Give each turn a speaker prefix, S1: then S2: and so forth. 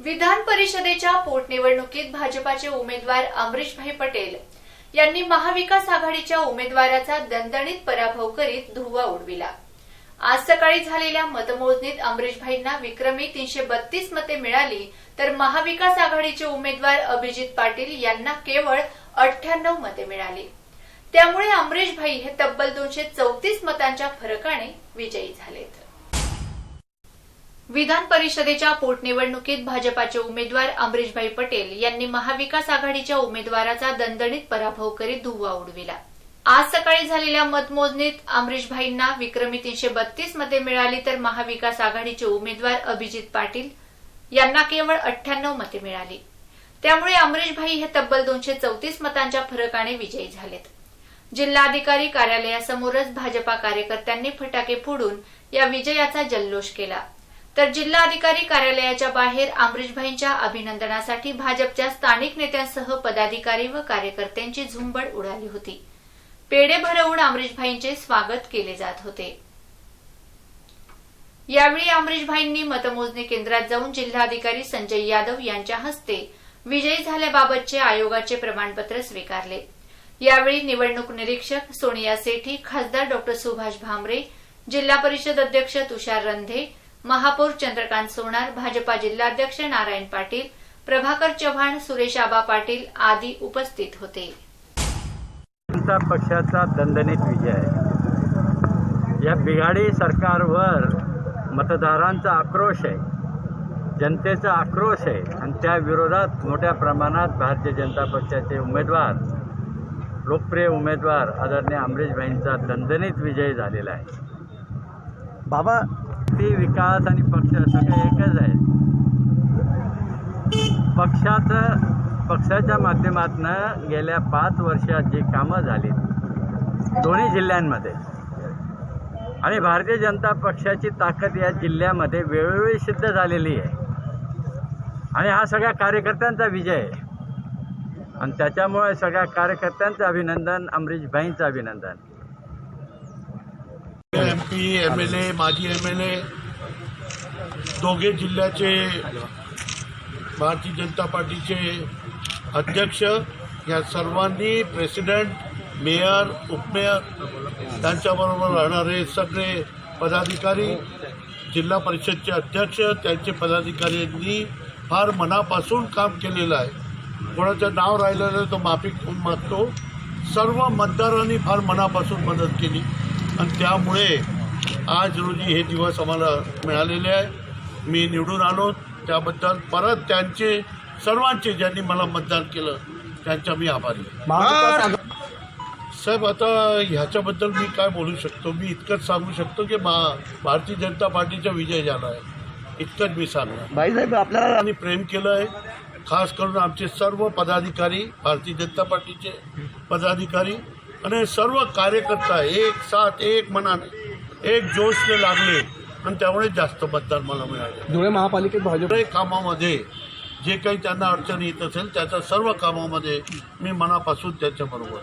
S1: विधान परिषदेच्या पोटनिवडणुकीत भाजपाचे उमेदवार अमरीशभाई पटेल यांनी महाविकास आघाडीच्या उमेदवाराचा दणदणीत पराभव करीत धुव्वा उडविला. आज सकाळी झालेल्या मतमोजणीत अमरीशभाईंना विक्रमी तीनशे बत्तीस मते मिळाली तर महाविकास आघाडीचे उमेदवार अभिजित पाटील यांना केवळ अठ्ठ्याण्णव मते मिळाली. त्यामुळे अमरीशभाई हे तब्बल दोनशे चौतीस मतांच्या फरकाने विजयी झालेत. विधान परिषदेच्या पोटनिवडणुकीत भाजपाचे उमेदवार अमरीशभाई पटेल यांनी महाविकास आघाडीच्या उमेदवाराचा दणदणीत पराभव करीत धुव्वा उडविला. आज सकाळी झालेल्या मतमोजणीत अमरीशभाईंना विक्रमी तीनशे बत्तीस मते मिळाली तर महाविकास आघाडीचे उमेदवार अभिजित पाटील यांना केवळ अठ्ठ्याण्णव मते मिळाली. त्यामुळे अमरीशभाई हे तब्बल दोनशे चौतीस मतांच्या फरकाने विजयी झालेत. जिल्हाधिकारी कार्यालयासमोरच भाजपा कार्यकर्त्यांनी फटाके फोडून या विजयाचा जल्लोष केला. तर जिल्हाधिकारी कार्यालयाच्या बाहेर अमरीशभाईंच्या अभिनंदनासाठी भाजपच्या स्थानिक नेत्यांसह पदाधिकारी व कार्यकर्त्यांची झुंबड उडाली होती. पेढे भरवून अमरीशभाईंचे स्वागत केले जात होते. यावेळी अमरीशभाईंनी मतमोजणी केंद्रात जाऊन जिल्हाधिकारी संजय यादव यांच्या हस्ते विजयी झाल्याबाबतचे आयोगाचे प्रमाणपत्र स्वीकारले. यावेळी निवडणूक निरीक्षक सोनिया सेठी खासदार डॉ सुभाष भामरे जिल्हा परिषद अध्यक्ष तुषार रंधे महापौर चंद्रकांत सोनार भाजपा जिल्हाध्यक्ष नारायण पाटील प्रभाकर चव्हाण सुरेश आबा पाटील आदी उपस्थित होते.
S2: जनता पक्षाचा दणदणीत विजय. आहे या बिघाडी सरकारवर मतदारांचा आक्रोश आहे जनतेचा आक्रोश आहे आणि त्या विरोधात मोठ्या प्रमाणात भारतीय जनता पक्षाचे उमेदवार लोकप्रिय उमेदवार आदरणीय अमरीशभाईंचा दणदणीत विजय झालेला आहे.
S3: बाबा
S2: ती विकास आणि पक्ष सगळे एकच आहेत पक्षाचं पक्षाच्या माध्यमातून गेल्या पाच वर्षात जी कामं झाली दोन्ही जिल्ह्यांमध्ये. आणि भारतीय जनता पक्षाची ताकद या जिल्ह्यामध्ये वेळोवेळी सिद्ध झालेली आहे. आणि हा सगळ्या कार्यकर्त्यांचा विजय आहे. आणि त्याच्यामुळे सगळ्या कार्यकर्त्यांचं अभिनंदन अमरीशभाईंचं अभिनंदन.
S4: M P M L A माजी एम एल ए दोघे जिल्ह्याचे भारतीय जनता पार्टीचे अध्यक्ष या सर्वांनी प्रेसिडेंट मेयर उपमेयर त्यांच्याबरोबर राहणारे सगळे पदाधिकारी जिल्हा परिषदचे अध्यक्ष त्यांचे पदाधिकाऱ्यांनी फार मनापासून काम केलेलं आहे. कोणाचं नाव राहिलेलं तो माफी मागतो. सर्व मतदारांनी फार मनापासून मदत केली. आणि त्यामुळे आज रोजी हे दिवस आम्हाला मिळालेले आहे. मी निवडून आलो. त्याबद्दल परत त्यांचे सर्वांचे ज्यांनी मला मतदान केलं त्यांचा मी आभारी साहेब आता ह्याच्याबद्दल मी काय बोलू शकतो? मी इतकंच सांगू शकतो की मा भारतीय जनता पार्टीचा विजय झाला आहे. इतकंच मी सांगणार.
S3: बाईसाहेब आपल्याला
S4: आणि प्रेम केलं आहे खास करून आमचे सर्व पदाधिकारी भारतीय जनता पार्टीचे पदाधिकारी आणि सर्व कार्यकर्ता एक साथ एक मनाने एक जोशने लागले आणि त्यामुळे जास्त मतदान मला मिळाले
S3: धुळे महापालिकेत भाजप
S4: कामामध्ये जे काही त्यांना अडचण येत असेल त्याच्या सर्व कामामध्ये मी मनापासून त्याच्याबरोबर.